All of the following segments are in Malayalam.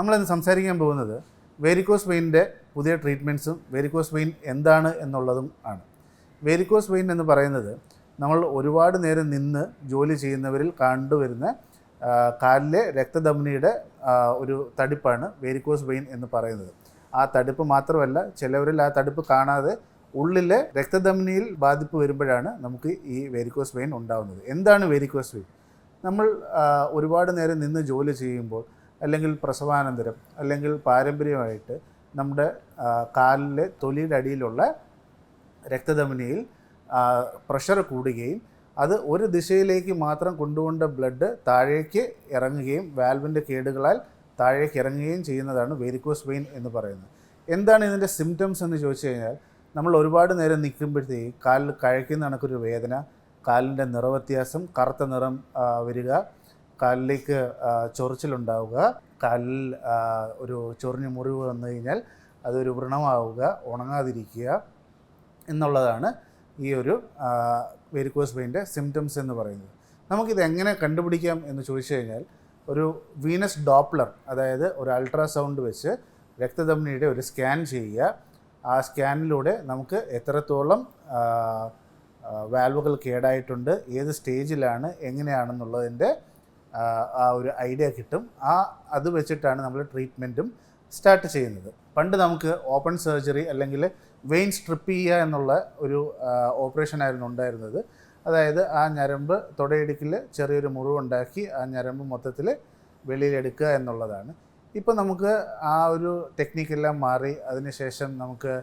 നമ്മളിന്ന് സംസാരിക്കാൻ പോകുന്നത് വേരിക്കോസ് വെയിന്റെ പുതിയ ട്രീറ്റ്മെന്റ്സും വേരിക്കോസ് വെയിൻ എന്താണ് എന്നുള്ളതും ആണ്. വേരിക്കോസ് വെയിൻ എന്ന് പറയുന്നത് നമ്മൾ ഒരുപാട് നേരം നിന്ന് ജോലി ചെയ്യുന്നവരിൽ കണ്ടുവരുന്ന കാലിലെ രക്തധമനിയുടെ ഒരു തടിപ്പാണ് വേരിക്കോസ് വെയിൻ എന്ന് പറയുന്നത്. ആ തടിപ്പ് മാത്രമല്ല ചിലവരിൽ ആ തടിപ്പ് കാണാതെ ഉള്ളിലെ രക്തധമനിയിൽ ബാധിപ്പ് വരുമ്പോഴാണ് നമുക്ക് ഈ വേരിക്കോസ് വെയിൻ ഉണ്ടാകുന്നത് എന്താണ് വേരിക്കോസ് വെയിൻ നമ്മൾ ഒരുപാട് നേരം നിന്ന് ജോലി ചെയ്യുമ്പോൾ അല്ലെങ്കിൽ പ്രസവാനന്തരം അല്ലെങ്കിൽ പാരമ്പര്യമായിട്ട് നമ്മുടെ കാലിലെ തൊലിയുടെ അടിയിലുള്ള രക്തധമനിയിൽ പ്രഷർ കൂടുകയും അത് ഒരു ദിശയിലേക്ക് മാത്രം കൊണ്ടുകൊണ്ട ബ്ലഡ് താഴേക്ക് ഇറങ്ങുകയും വാൽവിന്റെ കേടുകളാൽ താഴേക്ക് ഇറങ്ങുകയും ചെയ്യുന്നതാണ് വെരിക്കോസ് വെയിൻ എന്ന് പറയുന്നത്. എന്താണ് ഇതിന്റെ സിംറ്റംസ് എന്ന് ചോദിച്ചു കഴിഞ്ഞാൽ നമ്മൾ ഒരുപാട് നേരം നിൽക്കുമ്പോഴത്തേക്ക് കാലിൽ കഴയ്ക്കുന്ന കണക്കൊരു വേദന കാലിന്റെ നിറവ്യത്യാസം കറുത്ത നിറം വരിക കാലിലേക്ക് ചൊറിച്ചിലുണ്ടാവുക. കാലിൽ ഒരു ചൊറിഞ്ഞ് മുറിവ് വന്നു കഴിഞ്ഞാൽ അതൊരു വ്രണമാവുക ഉണങ്ങാതിരിക്കുക എന്നുള്ളതാണ് ഈ ഒരു വെരിക്കോസ് വെയിന്റെ സിംറ്റംസ് എന്ന് പറയുന്നത്. നമുക്കിത് എങ്ങനെ കണ്ടുപിടിക്കാം എന്ന് ചോദിച്ചു കഴിഞ്ഞാൽ ഒരു വീനസ് ഡോപ്ലർ അതായത് ഒരു അൾട്രാസൗണ്ട് വെച്ച് രക്തധമനിയുടെ ഒരു സ്കാൻ ചെയ്യുക. ആ സ്കാനിലൂടെ നമുക്ക് എത്രത്തോളം വാൽവുകൾ കേടായിട്ടുണ്ട് ഏത് സ്റ്റേജിലാണ് എങ്ങനെയാണെന്നുള്ളതിന്റെ ആ, ഒരു ഐഡിയ കിട്ടും. ആ അത് വെച്ചിട്ടാണ് നമ്മൾ ട്രീറ്റ്മെന്റും സ്റ്റാർട്ട് ചെയ്യുന്നത്. പണ്ട് നമുക്ക് ഓപ്പൺ സർജറി അല്ലെങ്കിൽ വെയിൻ സ്ട്രിപ്പ് ചെയ്യുക എന്നുള്ള ഒരു ഓപ്പറേഷൻ ആയിരുന്നു ഉണ്ടായിരുന്നത്. അതായത് ആ ഞരമ്പ് തുടയിടുക്കിൽ ചെറിയൊരു മുറിവുണ്ടാക്കി ആ ഞരമ്പ് മൊത്തത്തിൽ വെളിയിലെടുക്കുക എന്നുള്ളതാണ്. ഇപ്പോൾ നമുക്ക് ആ ഒരു ടെക്നിക്കെല്ലാം മാറി. അതിനുശേഷം നമുക്ക്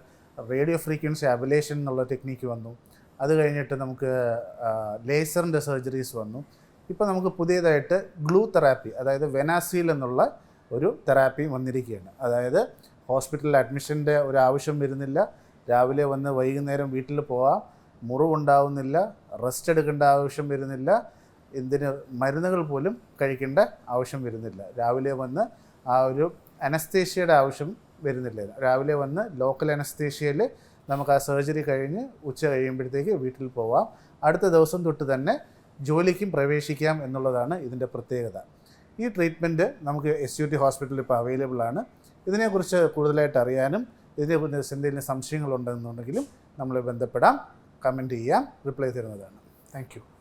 റേഡിയോ ഫ്രീക്വൻസി അബലേഷൻ എന്നുള്ള ടെക്നിക്ക് വന്നു. അത് കഴിഞ്ഞിട്ട് നമുക്ക് ലേസറിന്റെ സർജറീസ് വന്നു. ഇപ്പോൾ നമുക്ക് പുതിയതായിട്ട് ഗ്ലൂ തെറാപ്പി അതായത് വെനാസീൽ എന്നുള്ള ഒരു തെറാപ്പി വന്നിരിക്കുകയാണ്. അതായത് ഹോസ്പിറ്റലിൽ അഡ്മിഷന്റെ ഒരു ആവശ്യം വരുന്നില്ല. രാവിലെ വന്ന് വൈകുന്നേരം വീട്ടിൽ പോവാം. മുറിവുണ്ടാവുന്നില്ല. റെസ്റ്റ് എടുക്കേണ്ട ആവശ്യം വരുന്നില്ല. എന്തിന്? മരുന്നുകൾ പോലും കഴിക്കേണ്ട ആവശ്യം വരുന്നില്ല. രാവിലെ വന്ന് ആ ഒരു അനസ്തേഷ്യയുടെ ആവശ്യം വരുന്നില്ല. രാവിലെ വന്ന് ലോക്കൽ അനസ്തേഷ്യയിൽ നമുക്ക് ആ സർജറി കഴിഞ്ഞ് ഉച്ച കഴിയുമ്പോഴത്തേക്ക് വീട്ടിൽ പോവാം. അടുത്ത ദിവസം തൊട്ട് തന്നെ ജോലിക്കും പ്രവേശിക്കാം എന്നുള്ളതാണ് ഇതിന്റെ പ്രത്യേകത. ഈ ട്രീറ്റ്മെന്റ് നമുക്ക് എസ് യു ടി ഹോസ്പിറ്റലിൽ ഇപ്പോൾ അവൈലബിൾ ആണ്. ഇതിനെക്കുറിച്ച് കൂടുതലായിട്ട് അറിയാനും ഇതിനെക്കുറിച്ച് എന്തെങ്കിലും സംശയങ്ങളുണ്ടെന്നുണ്ടെങ്കിലും നമ്മളെ ബന്ധപ്പെടാം. കമന്റ് ചെയ്യാം. റിപ്ലൈ തരുന്നതാണ്. താങ്ക്